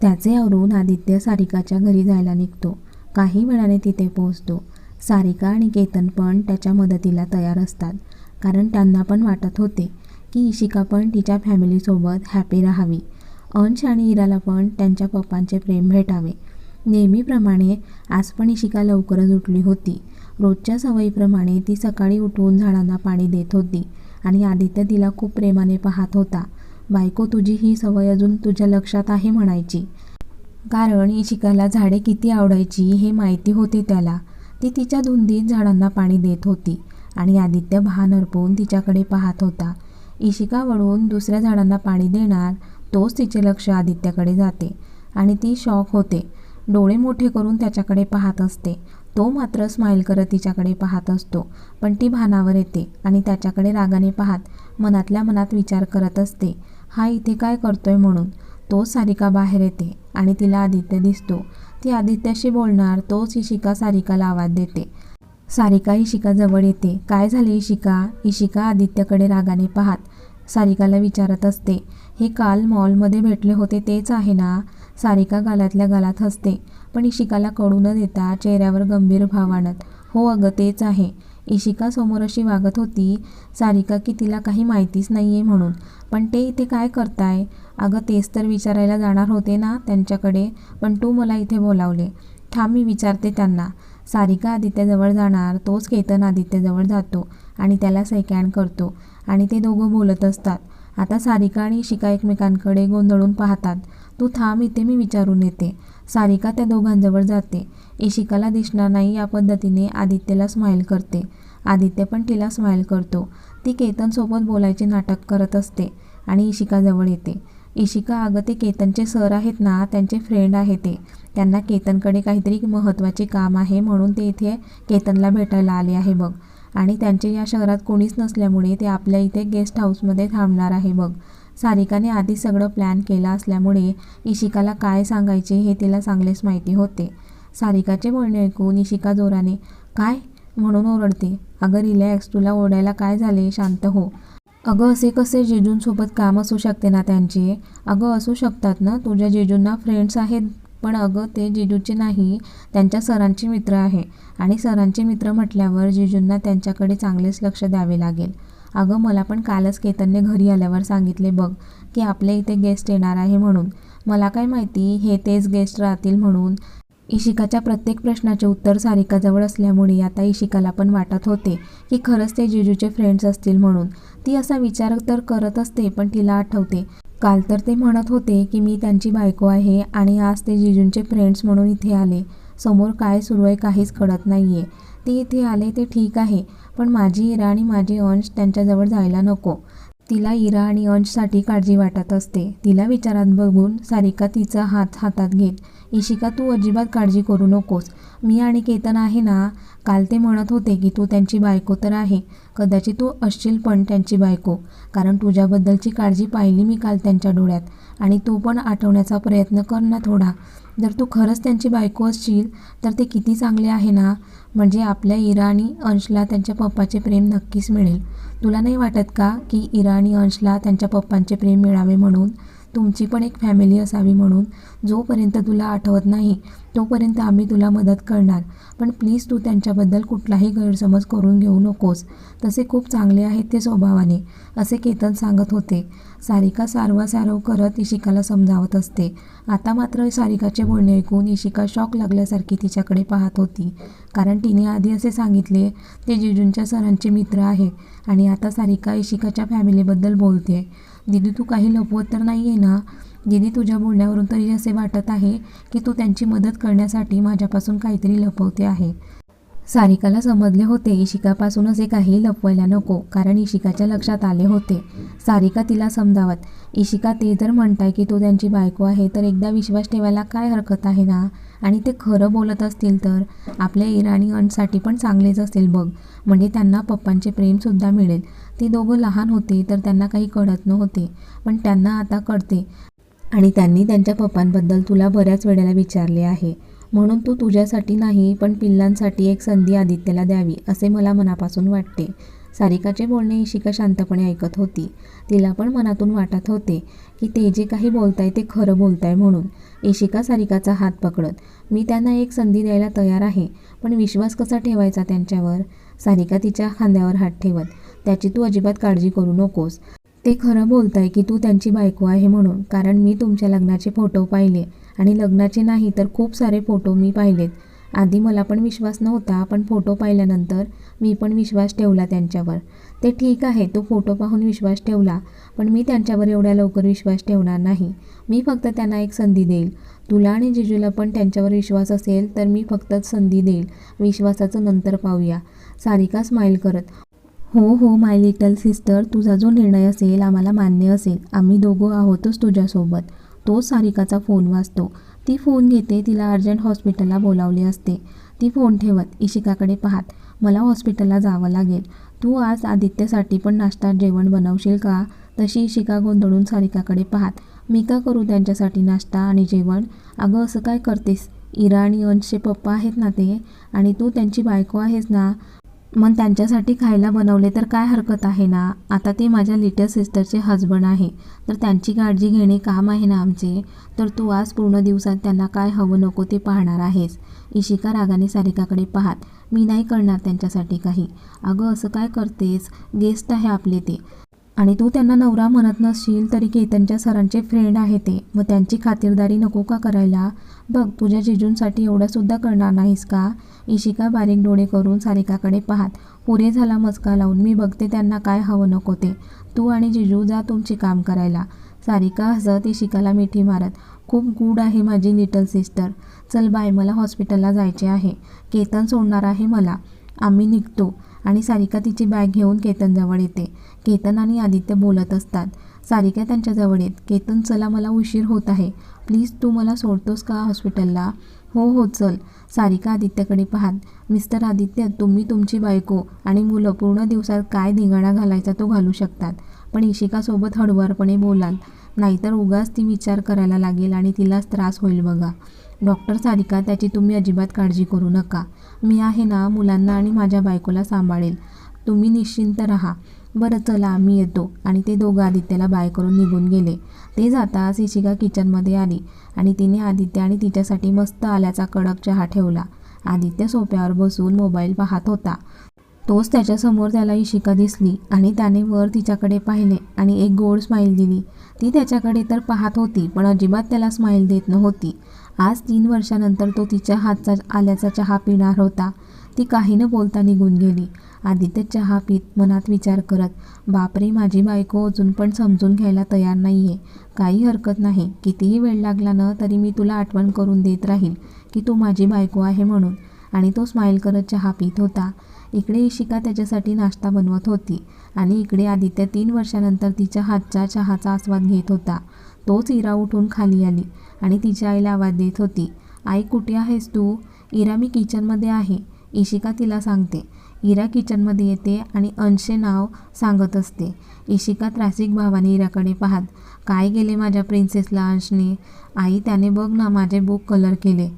त्याचे आवरून आदित्य सारिकाच्या घरी जायला निघतो. काही वेळाने तिथे पोहोचतो. सारिका आणि केतन पण त्याच्या मदतीला तयार असतात. कारण त्यांना पण वाटत होते की इशिका पण तिच्या फॅमिलीसोबत हॅपी राहावी. अंश आणि इराला पण त्यांच्या पप्पांचे प्रेम भेटावे. नेहमीप्रमाणे आज पण इशिका लवकरच उठली होती. रोजच्या सवयीप्रमाणे ती सकाळी उठून झाडांना पाणी देत होती आणि आदित्य तिला खूप प्रेमाने पाहत होता. बायको तुझी ही सवय अजून तुझ्या लक्षात आहे म्हणायची. कारण इशिकाला झाडे किती आवडायची हे माहिती होते त्याला. ती तिच्या धुंदीत झाडांना पाणी देत होती आणि आदित्य भान अर्पून तिच्याकडे पाहत होता. इशिका वळून दुसऱ्या झाडांना पाणी देणार तोच तिचे लक्ष आदित्याकडे जाते आणि ती शॉक होते. डोळे मोठे करून त्याच्याकडे पाहत असते. तो मात्र स्माईल करत तिच्याकडे पाहत असतो. पण ती भानावर येते आणि त्याच्याकडे रागाने पाहत मनातल्या मनात विचार करत असते. हा इथे काय करतोय म्हणून? तोच सारिका बाहेर येते आणि तिला आदित्य दिसतो. ती आदित्याशी बोलणार तोच इशिका सारिकाला आवाज देते. सारिका इशिका जवळ येते. काय झाले इशिका? इशिका आदित्यकडे रागाने पाहत सारिकाला विचारत असते. हे काल मॉलमध्ये भेटले होते तेच आहे ना? सारिका गालातल्या गालात हसते पण इशिकाला कळू न देता चेहऱ्यावर गंभीर भाव आणत हो अगं तेच आहे. इशिका समोर अशी वागत होती सारिका की तिला काही माहितीच नाही आहे म्हणून. पण ते इथे काय करताय? अगं तेच तर विचारायला जाणार होते ना त्यांच्याकडे पण तू मला इथे बोलावले. थांब मी विचारते त्यांना. सारिका आदित्यजवळ जाणार तोच केतन आदित्यजवळ जातो आणि त्याला सेकँड करतो आणि ते दोघं बोलत असतात. आता सारिका आणि इशिका एकमेकांकडे गोंधळून पाहतात. तू थांब इथे मी विचारून येते. सारिका त्या दोघांजवळ जाते. इशिकाला दिसणार नाही या पद्धतीने आदित्यला स्माईल करते. आदित्य पण तिला स्माईल करतो. ती केतनसोबत बोलायचे नाटक करत असते आणि इशिकाजवळ येते. इशिका अगं ते केतनचे सर आहेत ना त्यांचे फ्रेंड आहे ते. त्यांना केतनकडे काहीतरी महत्त्वाचे काम आहे म्हणून ते इथे केतनला भेटायला आले आहे बघ. आणि त्यांचे या शहरात कोणीच नसल्यामुळे ते आपल्या इथे गेस्ट हाऊसमध्ये थांबणार आहे बघ. सारिकाने आधी सगळं प्लॅन केला असल्यामुळे इशिकाला काय सांगायचे हे तिला चांगलेच माहिती होते. सारिकाचे बोलणे ऐकून इशिका जोराने काय? म्हणून ओरडते. अगं रिलॅक्स तुला ओरडायला काय झाले? शांत हो. अगं असे कसे जेजूंसोबत काम असू शकते ना त्यांचे? अगं असू शकतात ना? तुझ्या जेजूंना फ्रेंड्स आहेत पण अगं ते जेजूचे नाही त्यांच्या सरांचे मित्र आहे. आणि सरांचे मित्र म्हटल्यावर जेजूंना त्यांच्याकडे चांगलेच लक्ष द्यावे लागेल. अगं मला पण कालच केतनने घरी आल्यावर सांगितले बघ की आपल्या इथे गेस्ट येणार आहे म्हणून. मला काय माहिती हे तेच गेस्ट राहतील म्हणून. इशिकाच्या प्रत्येक प्रश्नाचे उत्तर सारिकाजवळ असल्यामुळे आता इशिकाला पण वाटत होते की खरंच ते जिजूचे फ्रेंड्स असतील म्हणून. ती असा विचार तर करत असते पण तिला आठवते. काल तर ते म्हणत होते की मी त्यांची बायको आहे आणि आज ते जिजूंचे फ्रेंड्स म्हणून इथे आले. समोर काय सुरू आहे काहीच कळत नाही आहे ते इथे आले ते ठीक आहे. पण माझी इरा आणि माझे अंश त्यांच्याजवळ जायला नको. तिला इरा आणि अंशसाठी काळजी वाटत असते. तिला विचारात बघून सारिका तिचा हात हातात घेत इशिका तू अजिबात काळजी करू नकोस. मी आणि केतन आहे ना काल ते म्हणत होते की तू त्यांची बायको तर आहे. कदाचित तू असशील पण त्यांची बायको. कारण तुझ्याबद्दलची काळजी पाहिली मी काल त्यांच्या डोळ्यात. आणि तू पण आठवण्याचा प्रयत्न कर ना थोडा. जर तू खरंच त्यांची बायको असशील तर ते किती चांगले आहे ना? म्हणजे आपल्या इरा आणि अंशला त्यांच्या पप्पाचे प्रेम नक्कीच मिळेल. तुला नाही वाटत का की इरा आणि अंशला त्यांच्या पप्पांचे प्रेम मिळावे म्हणून? तुमची पण एक फॅमिली असावी म्हणून. जोपर्यंत तुला आठवत नाही तोपर्यंत आम्ही तुला मदत करणार. पण प्लीज तू त्यांच्याबद्दल कुठलाही गैरसमज करून घेऊ नकोस. तसे खूप चांगले आहेत ते स्वभावाने असे केतन सांगत होते. सारिका सारवासारव करत इशिकाला समजावत असते. आता मात्र सारिकाचे बोलणे ऐकून इशिका शॉक लागल्यासारखी तिच्याकडे पाहत होती. कारण तिने आधी असे सांगितले ते जिजूंच्या सरांचे मित्र आहे आणि आता सारिका इशिकाच्या फॅमिलीबद्दल बोलते दीदी तू काही लपवत तर नाही आहे ना? दीदी तुझ्या बोलण्यावरून तरी असे वाटत आहे की तू त्यांची मदत करण्यासाठी माझ्यापासून काहीतरी लपवते आहे. सारिकाला समजले होते इशिकापासून असे काही लपवायला नको कारण इशिकाच्या लक्षात आले होते. सारिका तिला समजावत इशिका ते जर म्हणताय की तो त्यांची बायको आहे तर एकदा विश्वास ठेवायला काय हरकत आहे ना? आणि ते खरं बोलत असतील तर? आपल्या इराणी अंडसाठी पण चांगलेच असतील बघ. म्हणजे त्यांना पप्पांचे प्रेमसुद्धा मिळेल. ते दोघं लहान होते तर त्यांना काही कळत नव्हते. पण त्यांना आता कळते. आणि त्यांनी त्यांच्या पप्पांबद्दल तुला बऱ्याच वेळेला विचारले आहे. म्हणून तू तुझ्यासाठी नाही पण पिल्लांसाठी एक संधी आदित्यला द्यावी असे मला मनापासून वाटते. सारिकाचे बोलणे इशिका शांतपणे ऐकत होती. तिला पण मनातून वाटत होते की ते जे काही बोलताय ते खरं बोलताय म्हणून. इशिका सारिकाचा हात पकडत मी त्यांना एक संधी द्यायला तयार आहे पण विश्वास कसा ठेवायचा त्यांच्यावर? सारिका तिच्या खांद्यावर हात ठेवत त्याची तू अजिबात काळजी करू नकोस. ते खरं बोलताय की तू त्यांची बायको आहे म्हणून. कारण मी तुमच्या लग्नाचे फोटो पाहिले. आणि लग्नाचे नाही तर खूप सारे फोटो मी पाहिलेत. आधी मला पण विश्वास नव्हता पण फोटो पाहिल्यानंतर मी पण विश्वास ठेवला त्यांच्यावर. ते ठीक आहे तो फोटो पाहून विश्वास ठेवला पण मी त्यांच्यावर एवढ्या लवकर विश्वास ठेवणार नाही. मी फक्त त्यांना एक संधी देईल. तुला आणि जिजूला पण त्यांच्यावर विश्वास असेल तर मी फक्त संधी देईल. विश्वासाचं नंतर पाहूया. सारिका स्माईल करत हो हो माय लिटल सिस्टर तुझा जो निर्णय असेल आम्हाला मान्य असेल. आम्ही दोघं आहोतच तुझ्यासोबत. तोच सारिकाचा फोन वाचतो ती फोन घेते तिला अर्जंट हॉस्पिटलला बोलावले असते. ती फोन ठेवत इशिकाकडे पाहत मला हॉस्पिटलला जावं लागेल. तू आज आदित्यसाठी पण नाश्ता जेवण बनवशील का? तशी इशिका गोंधळून सारिकाकडे पाहत मी का करू त्यांच्यासाठी नाश्ता आणि जेवण? अगं असं काय करतेस? इरा आणि अंशचे पप्पा आहेत ना ते? आणि तू त्यांची बायको आहेस ना? मग त्यांच्यासाठी खायला बनवले तर काय हरकत आहे ना? आता ते माझ्या लिटल सिस्टरचे हजबंड आहे. तर त्यांची काळजी घेणे काम आहे ना आमचे? तर तू आज पूर्ण दिवसात त्यांना काय हवं नको ते पाहणार आहेस. इशिका रागाने सारिकाकडे पाहात मी नाही करणार त्यांच्यासाठी काही. अगं असं काय करतेस? गेस्ट आहे आपले ते. आणि तू त्यांना नवरा म्हणत नसशील तरी केतनच्या सरांचे फ्रेंड आहे ते. मग त्यांची खातिरदारी नको का करायला? बघ तुझ्या जिजूंसाठी एवढंसुद्धा करणार नाहीस का? इशिका बारीक डोळे करून सारिकाकडे पाहत पुरे झाला मस्का लावून मी बघते त्यांना काय हवं नको ते. तू आणि जिजू जा तुमचे काम करायला. सारिका हसत इशिकाला मिठी मारत खूप गुड आहे माझी लिटल सिस्टर चल बाय मला हॉस्पिटलला जायचे आहे. केतन सोडणार आहे मला. आम्ही निघतो. आणि सारिका तिची बॅग घेऊन केतनजवळ येते. केतन आणि आदित्य बोलत असतात सारिका त्यांच्याजवळ येत. केतन चला मला उशीर होत आहे. प्लीज तू मला सोडतोस का हॉस्पिटलला? हो हो चल. सारिका आदित्यकडे पाहात मिस्टर आदित्य तुम्ही तुमची बायको आणि मुलं पूर्ण दिवसात काय धिंगाणा घालायचा तो घालू शकतात. पण इशिकासोबत हळुवारपणे बोलाल. नाहीतर उगाच ती विचार करायला लागेल आणि तिलाच त्रास होईल बघा. डॉक्टर सारिका त्याची तुम्ही अजिबात काळजी करू नका. मी आहे ना मुलांना आणि माझ्या बायकोला सांभाळेल. तुम्ही निश्चिंत राहा. बरं चला आम्ही येतो. आणि ते दोघं आदित्याला बाय करून निघून गेले. ते जाता इशिका किचनमध्ये आली आणि तिने आदित्य आणि तिच्यासाठी मस्त आल्याचा कडक चहा ठेवला. आदित्य सोप्यावर बसून मोबाईल पाहत होता. तोच त्याच्यासमोर त्याला इशिका दिसली आणि त्याने वर तिच्याकडे पाहिले आणि एक गोड स्माईल दिली. ती त्याच्याकडे तर पाहत होती पण अजिबात त्याला स्माईल देत नव्हती. आज तीन वर्षानंतर तो तिच्या हातचा आल्याचा चहा पिणार होता. ती काही न बोलता निघून गेली. आदित्य चहा पीत मनात विचार करत बापरे माझी बायको अजून पण समजून घ्यायला तयार नाही आहे काही हरकत नाही. कितीही वेळ लागला ना तरी मी तुला आठवण करून देत राहील की तू माझी बायको आहे म्हणून. आणि तो स्माईल करत चहा पित होता. इकडे इशिका त्याच्यासाठी नाश्ता बनवत होती. आणि इकडे आदित्य तीन वर्षानंतर तिच्या हातच्या चहाचा आस्वाद घेत होता. तोच इरा उठून खाली आली आणि तिच्या आईला आवाज देत होती आई कुठे आहेस तू? इरा मी किचनमध्ये आहे इशिका तिला सांगते. इरा किचनमध्ये येते आणि अंशे नाव सांगत असते. इशिका त्रासिक भावाने इराकडे पाहत काय गेले माझ्या प्रिन्सेसला अंशने? आई त्याने बघ ना माझे बुक कलर केले.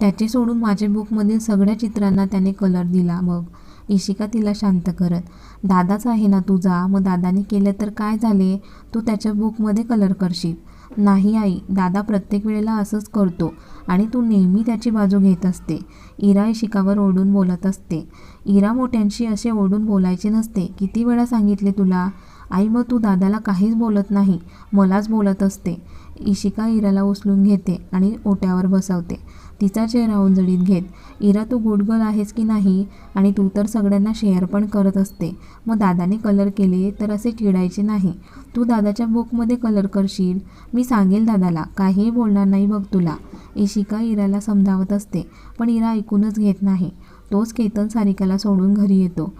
त्याचे सोडून माझ्या बुकमधील सगळ्या चित्रांना त्याने कलर दिला मग इशिका तिला शांत करत दादाच आहे ना तुझा? मग दादाने केलं तर काय झाले? तू त्याच्या बुकमध्ये कलर करशील. नाही आई दादा प्रत्येक वेळेला असंच करतो आणि तू नेहमी त्याची बाजू घेत असते. इरा इशिकावर ओढून बोलत असते. इरा मोठ्यांशी असे ओढून बोलायचे नसते. किती वेळा सांगितले तुला? आई मग तू दादाला काहीच बोलत नाही मलाच बोलत असते. इशिका इराला उचलून घेते आणि ओट्यावर बसवते. तिचा चेहरा उंजळीत घेत इरा तू गुड गर्ल आहेस की नाही? आणि तू तर सगळ्यांना शेअर पण करत असते. मग दादाने कलर केले तर असे चिडायचे नाही. तू दादाच्या बुकमध्ये कलर करशील? मी सांगेल दादाला. काहीही बोलणार नाही बघ तुला इशिका इराला समजावत असते पण इरा ऐकूनच घेत नाही. तोच केतन सारिकाला सोडून घरी येतो.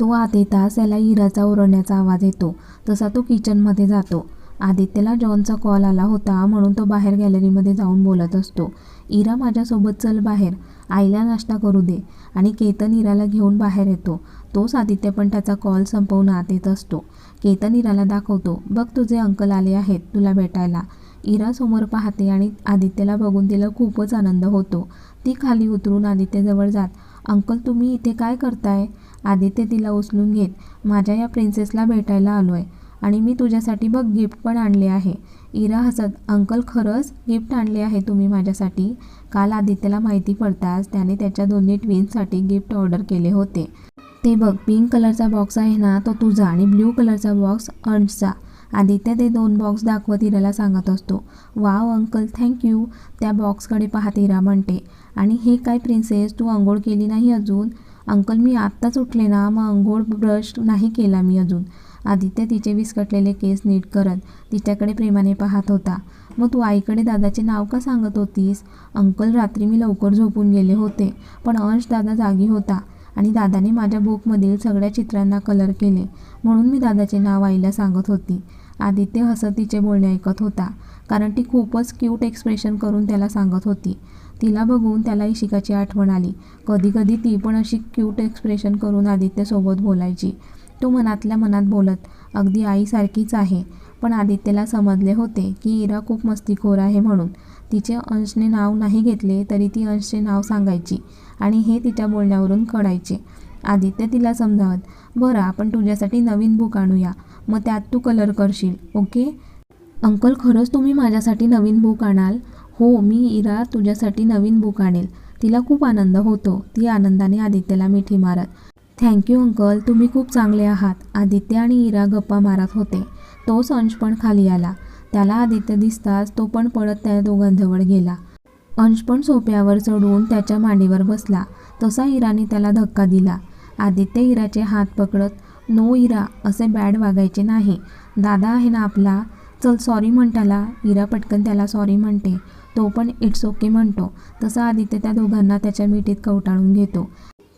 तो आत येताच त्याला इराचा ओरडण्याचा आवाज येतो. तसा तो किचनमध्ये जातो. आदित्यला जॉनचा कॉल आला होता म्हणून तो बाहेर गॅलरीमध्ये जाऊन बोलत असतो. इरा माझ्यासोबत चल बाहेर. आईला नाश्ता करू दे. आणि केतन इराला घेऊन बाहेर येतो. तोच आदित्य पण त्याचा कॉल संपवून आत येत असतो. केतन इराला दाखवतो बघ तुझे अंकल आले आहेत तुला भेटायला. इरा समोर पाहते आणि आदित्यला बघून तिला खूपच आनंद होतो. ती खाली उतरून आदित्यजवळ जात अंकल तुम्ही इथे काय करताय? आदित्य तिला उचलून घेत माझ्या या प्रिन्सेसला भेटायला आलो आहे आणि मी तुझ्यासाठी बघ गिफ्ट पण आणले आहे. इरा हसत अंकल खरंच गिफ्ट आणले आहे तुम्ही माझ्यासाठी? काल आदित्यला माहिती पडताच त्याने त्याच्या दोन्ही ट्विन्ससाठी गिफ्ट ऑर्डर केले होते. ते बघ पिंक कलरचा बॉक्स आहे ना तो तुझा आणि ब्ल्यू कलरचा बॉक्स अंशचा आदित्य ते दोन बॉक्स दाखवत इराला सांगत असतो. वाव अंकल थँक्यू त्या बॉक्सकडे पाहत इरा म्हणते. आणि हे काय प्रिन्सेस तू आंघोळ केली नाही अजून? अंकल मी आत्ताच उठले ना मग अंघोळ ब्रश नाही केला मी अजून. आदित्य तिचे विस्कटलेले केस नीट करत तिच्याकडे प्रेमाने पाहत होता. मग तू आईकडे दादाचे नाव का सांगत होतीस? अंकल रात्री मी लवकर झोपून गेले होते पण अंश दादा जागी होता आणि दादाने माझ्या बुकमधील सगळ्या चित्रांना कलर केले म्हणून मी दादाचे नाव आईला सांगत होती. आदित्य हसत तिचे बोलणे ऐकत होता कारण ती खूपच क्यूट एक्सप्रेशन करून त्याला सांगत होती. तिला बघून त्याला इशिकाची आठवण आली. कधी कधी ती पण अशी क्यूट एक्सप्रेशन करून आदित्यसोबत बोलायची. तो मनातल्या मनात बोलत अगदी आईसारखीच आहे. पण आदित्यला समजले होते की इरा खूप मस्तीखोर आहे म्हणून. तिचे अंशने नाव नाही घेतले तरी ती अंशचे नाव सांगायची आणि हे तिच्या बोलण्यावरून कळायचे. आदित्य तिला समजावत बरं आपण तुझ्यासाठी नवीन बुक आणूया. मग त्यात तू कलर करशील ओके अंकल खरंच तुम्ही माझ्यासाठी नवीन बुक आणाल? हो मी इरा तुझ्यासाठी नवीन बुक आणेल. तिला खूप आनंद होतो. ती आनंदाने आदित्यला मिठी मारत थँक्यू अंकल तुम्ही खूप चांगले आहात. आदित्य आणि इरा गप्पा मारत होते. तोच अंश पण खाली आला. त्याला आदित्य दिसताच तो पण पळत त्या दोघांजवळ गेला. अंश पण सोप्यावर चढून त्याच्या मांडीवर बसला. तसा इराने त्याला धक्का दिला. आदित्य इराचे हात पकडत नो इरा असे बॅड वागायचे नाही. दादा आहे ना आपला. चल सॉरी म्हणताला. इरा पटकन त्याला सॉरी म्हणते. तो पण इट्स ओके म्हणतो. तसा आदित्य त्या दोघांना त्याच्या मिठीत कवटाळून घेतो.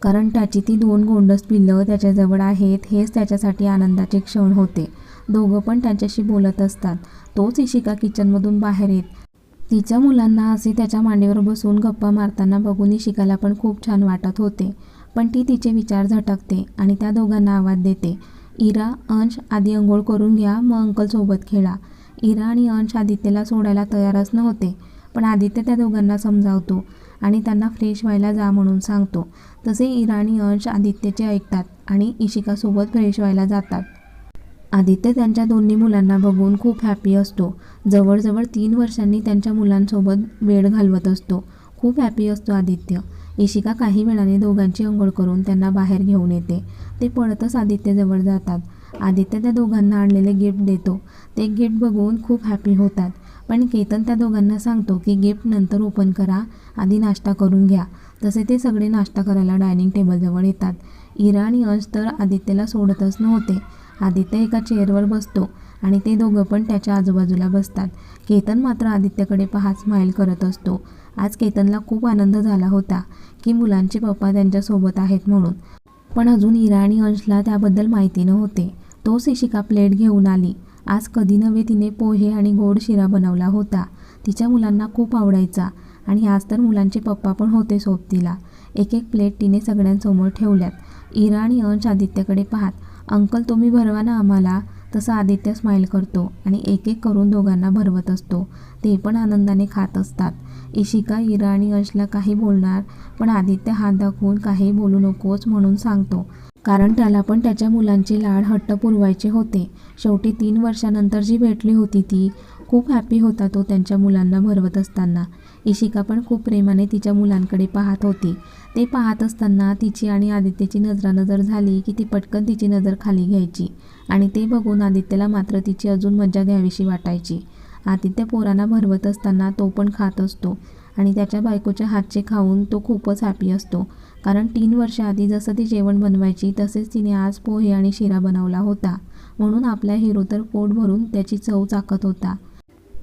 कारण त्याची ती दोन गोंडस पिल्लं त्याच्याजवळ आहेत हेच त्याच्यासाठी आनंदाचे क्षण होते. दोघं पण त्याच्याशी बोलत असतात. तोच इशिका किचनमधून बाहेर येत. तिच्या मुलांना असे त्याच्या मांडीवर बसून गप्पा मारताना बघून इशिकाला पण खूप छान वाटत होते. पण ती तिचे विचार झटकते आणि त्या दोघांना आवाज देते. इरा अंश आधी अंघोळ करून घ्या मग अंकलसोबत खेळा. इरा आणि अंश आदित्यला सोडायला तयारच नव्हते पण आदित्य त्या दोघांना समजावतो. आणि त्यांना फ्रेश व्हायला जा म्हणून सांगतो. तसे इराणी अंश आदित्यचे ऐकतात आणि इशिकासोबत फ्रेश व्हायला जातात. आदित्य त्यांच्या दोन्ही मुलांना बघून खूप हॅपी असतो. जवळजवळ तीन वर्षांनी त्यांच्या मुलांसोबत वेळ घालवत असतो. खूप हॅपी असतो आदित्य. इशिका काही वेळाने दोघांची अंघोळ करून त्यांना बाहेर घेऊन येते. ते पळतच आदित्यजवळ जातात. आदित्य त्या दोघांना आणलेले गिफ्ट देतो. ते गिफ्ट बघून खूप हॅपी होतात. पण केतन त्या दोघांना सांगतो की गिफ्ट नंतर ओपन करा आधी नाश्ता करून घ्या. तसे ते सगळे नाश्ता करायला डायनिंग टेबलजवळ येतात. इरा आणि अंश तर आदित्यला सोडतच नव्हते. आदित्य एका चेअरवर बसतो आणि ते दोघं पण त्याच्या आजूबाजूला बसतात. केतन मात्र आदित्यकडे पाहत स्माईल करत असतो. आज केतनला खूप आनंद झाला होता की मुलांचे पप्पा त्यांच्यासोबत आहेत म्हणून. पण अजून इरा आणि अंशला त्याबद्दल माहिती नव्हते. तोच इशिका प्लेट घेऊन आली. आज कधी नव्हे तिने पोहे आणि गोड शिरा बनवला होता. तिच्या मुलांना खूप आवडायचा आणि आज तर मुलांचे पप्पा पण होते सोबतीला. एक एक प्लेट तिने सगळ्यांसमोर ठेवल्यात. इरा आणि अंश आदित्यकडे पाहत अंकल तुम्ही भरवा ना आम्हाला. तसं आदित्य स्माईल करतो आणि एक एक करून दोघांना भरवत असतो. ते पण आनंदाने खात असतात. इशिका इरा आणि अंशला काही बोलणार पण आदित्य हात दाखवून काही बोलू नकोच म्हणून सांगतो. कारण त्याला पण त्याच्या मुलांचे लाड हट्ट पुरवायचे होते. शेवटी तीन वर्षानंतर जी भेटली होती ती खूप हॅपी होता तो त्यांच्या मुलांना भरवत असताना. इशिका पण खूप प्रेमाने तिच्या मुलांकडे पाहत होती. ते पाहत असताना तिची आणि आदित्यची नजरानजर झाली की ती पटकन तिची नजर खाली घ्यायची आणि ते बघून आदित्यला मात्र तिची अजून मज्जा घ्यावीशी वाटायची. आदित्य पोरांना भरवत असताना तो पण खात असतो आणि त्याच्या बायकोच्या हातचे खाऊन तो खूपच हॅपी असतो. कारण तीन वर्षाआधी जसं ती जेवण बनवायची तसेच तिने आज पोहे आणि शिरा बनवला होता. म्हणून आपला हिरो तर पोट भरून त्याची चव चाकत होता.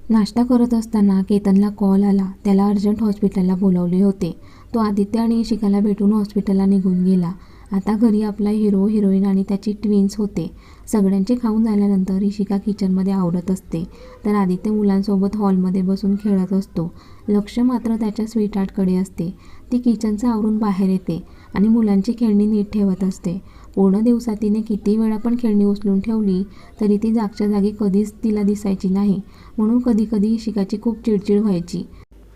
नाश्ता करत असताना केतनला कॉल आला. त्याला अर्जंट हॉस्पिटलला बोलवले होते. तो आदित्य आणि इशिकाला भेटून हॉस्पिटलला निघून गेला. आता घरी आपला हिरो हिरोईन आणि त्याची ट्विन्स होते. सगळ्यांचे खाऊन झाल्यानंतर इशिका किचनमध्ये आवडत असते. तर आदित्य मुलांसोबत हॉलमध्ये बसून खेळत असतो. लक्ष मात्र त्याच्या स्वीट आर्टकडे असते. ती किचनचं आवरून बाहेर येते आणि मुलांची खेळणी नीट ठेवत असते. पूर्ण दिवसात तिने किती वेळा पण खेळणी उचलून ठेवली तरी ती जागच्या जागी कधीच तिला दिसायची नाही. म्हणून कधीकधी इशिकाची खूप चिडचिड व्हायची.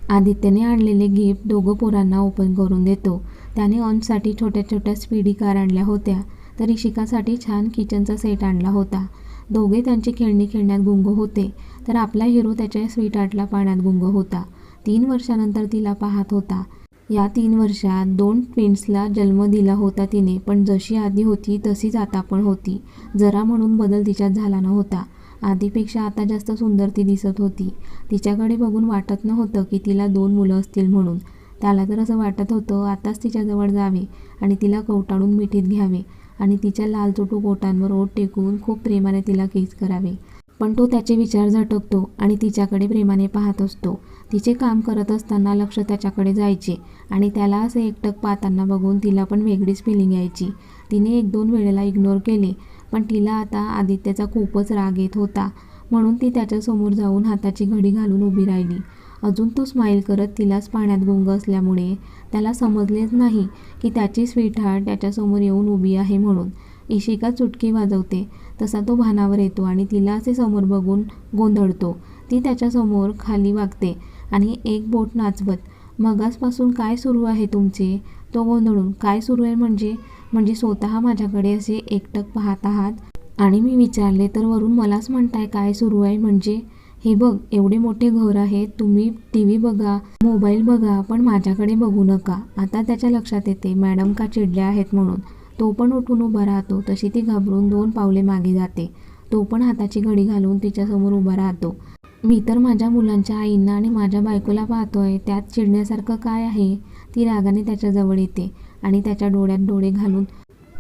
आदित्यने आणलेले गिफ्ट दोघं पोरांना ओपन करून देतो. त्याने अंशसाठी छोट्या छोट्या स्पीडी कार आणल्या होत्या. तर इशिकासाठी छान किचनचा सेट आणला होता. दोघे त्यांची खेळणी खेळण्यात गुंग होते. तर आपला हिरो त्याच्या स्वीटहार्टला पाण्यात गुंग होता. तीन वर्षानंतर तिला पाहत होता. या तीन वर्षात दोन ट्विन्सला जन्म दिला होता तिने पण जशी आधी होती तशीच आता पण होती. जरा म्हणून बदल तिच्यात झाला नव्हता. आधीपेक्षा आता जास्त सुंदर ती दिसत होती. तिच्याकडे बघून वाटत नव्हतं की तिला दोन मुलं असतील म्हणून. त्याला तर असं वाटत होतं आताच तिच्याजवळ जावे आणि तिला कवटाळून मिठीत घ्यावे आणि तिच्या लालचुटू बोटांवर ओठ टेकून खूप प्रेमाने तिला केस करावे. पण तो त्याचे विचार झटकतो आणि तिच्याकडे प्रेमाने पाहत असतो. तिचे काम करत असताना लक्ष त्याच्याकडे जायचे आणि त्याला असे एकटक पाहताना बघून तिला पण वेगळीच फिलिंग यायची. तिने एक दोन वेळेला इग्नोर केले पण तिला आता आदित्यचा खूपच राग येत होता. म्हणून ती त्याच्यासमोर जाऊन हाताची घडी घालून उभी राहिली. अजून तो स्माईल करत तिलाच पाण्यात गुंग असल्यामुळे त्याला समजलेच नाही की त्याची स्वीटहार्ट त्याच्यासमोर येऊन उभी आहे म्हणून. इशिका चुटकी वाजवते. तसा तो भानावर येतो आणि तिला असे समोर बघून गोंधळतो. ती त्याच्यासमोर खाली वागते आणि एक बोट नाचवत मगासपासून काय सुरू आहे तुमचे? तो गोंधळून काय सुरू आहे म्हणजे? म्हणजे स्वतः माझ्याकडे असे एकटक पाहत आहात? आणि मी विचारले तर वरून मलाच म्हणताय काय सुरू आहे म्हणजे? हे बघ एवढे मोठे घर आहे तुम्ही टी व्ही बघा मोबाईल बघा पण माझ्याकडे बघू नका. आता त्याच्या लक्षात येते मॅडम का चिडल्या आहेत म्हणून. तो पण उठून उभा राहतो. तशी ती घाबरून दोन पावले मागे जाते. तो पण हाताची घडी घालून तिच्यासमोर उभा राहतो. मी तर माझ्या मुलांच्या आईंना आणि माझ्या बायकोला पाहतोय. त्यात चिडण्यासारखं काय आहे? ती रागाने त्याच्याजवळ येते आणि त्याच्या डोळ्यात डोळे घालून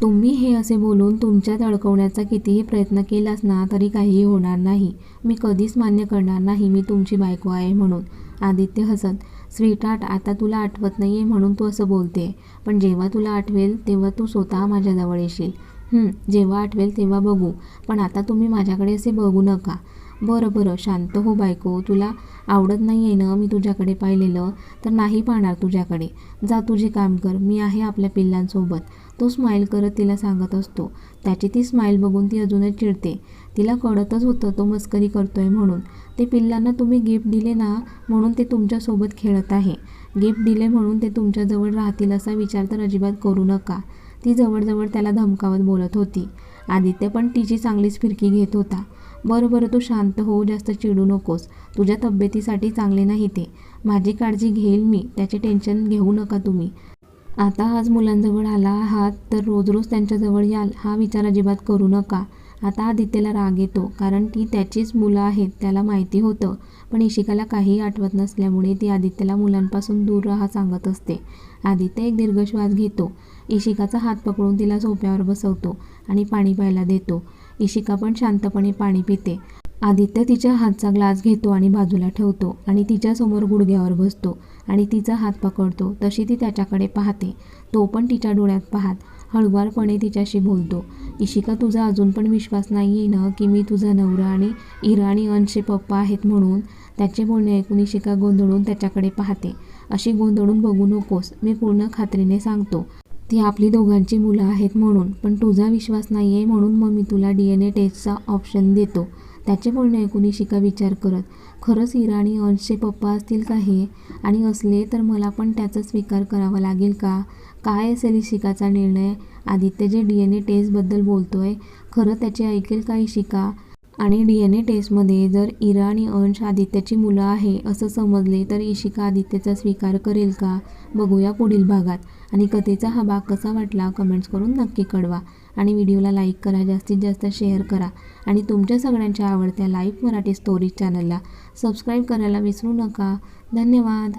तुम्ही हे असे बोलून तुमच्यात अडकवण्याचा कितीही प्रयत्न केलास ना तरी काहीही होणार नाही. मी कधीच मान्य करणार नाही मी तुमची बायको आहे म्हणून आदित्य हसत. स्वीटहार्ट आता तुला आठवत नाही आहे म्हणून तू असं बोलते. पण जेव्हा तुला आठवेल तेव्हा तू स्वतः माझ्याजवळ येशील. जेव्हा आठवेल तेव्हा बघू. पण आता तुम्ही माझ्याकडे असे बघू नका. बरं बरं. शांत हो बायको. तुला आवडत नाही आहे ना मी तुझ्याकडे पाहिलेलं? तर नाही पाहणार तुझ्याकडे. जा तुझे काम कर. मी आहे आपल्या पिल्लांसोबत. तो स्माईल करत तिला सांगत असतो. त्याची ती स्माईल बघून ती अजूनच चिडते. तिला कळतच होतं तो मस्करी करतोय म्हणून. ते पिल्लांना तुम्ही गिफ्ट दिले ना म्हणून ते तुमच्यासोबत खेळत आहे. गिफ्ट दिले म्हणून ते तुमच्याजवळ राहतील असा विचार तर अजिबात करू नका. ती जवळजवळ त्याला धमकावत बोलत होती. आदित्य पण तिची चांगलीच फिरकी घेत होता. बरं बरं तू शांत हो जास्त चिडू नकोस. तुझ्या तब्येतीसाठी चांगले नाही ते. माझी काळजी घेईल मी त्याचे टेन्शन घेऊ नका तुम्ही. आता आज मुलांजवळ आला आहात तर रोज रोज त्यांच्याजवळ याल हा विचार अजिबात करू नका. आता आदित्यला राग येतो कारण ती त्याचीच मुलं आहेत त्याला माहिती होतं. पण इशिकाला काही आठवत नसल्यामुळे ती आदित्यला मुलांपासून दूर राहा सांगत असते. आदित्य एक दीर्घ श्वास घेतो. इशिकाचा हात पकडून तिला सोप्यावर बसवतो आणि पाणी प्यायला देतो. इशिका पण शांतपणे पाणी पिते. आदित्य तिच्या हातचा ग्लास घेतो आणि बाजूला ठेवतो आणि तिच्यासमोर गुडघ्यावर बसतो आणि तिचा हात पकडतो तशी ती त्याच्याकडे पाहते. तो पण तिच्या डोळ्यात पाहत हळुवारपणे तिच्याशी बोलतो. इशिका तुझा अजून पण विश्वास नाही आहे ना की मी तुझा नवरा आणि इरा आणि अंशचे पप्पा आहेत म्हणून? त्याचे बोलणे ऐकून इशिका गोंधळून त्याच्याकडे पाहते. अशी गोंधळून बघू नकोस मी पूर्ण खात्रीने सांगतो. ती आपली दोघांची मुलं आहेत म्हणून पण तुझा विश्वास नाही आहे म्हणून मग मी तुला डी एन ए टेस्टचा ऑप्शन देतो. त्याचे बोलणे ऐकून इशिका विचार करत खरंच इरा आणि अंशचे पप्पा असतील का हे? आणि असले तर मला पण त्याचा स्वीकार करावा लागेल का? काय असेल इशिकाचा निर्णय? आदित्य जे डी एन ए टेस्टबद्दल बोलतो आहे खरं त्याचे ऐकेल का इशिका आणि डी एन ए टेस्टमध्ये जर इरा आणि अंश आदित्याची मुलं आहे असं समजले तर इशिका आदित्यचा स्वीकार करेल का? बघूया पुढील भागात. आणि कथेचा हा भाग कसा वाटला कमेंट्स करून नक्की कळवा. आणि व्हिडिओला लाईक करा जास्तीत जास्त शेअर करा. आणि तुमच्या सगळ्यांच्या आवडत्या लाईव्ह मराठी स्टोरीज चॅनलला सबस्क्राईब करायला विसरू नका. धन्यवाद.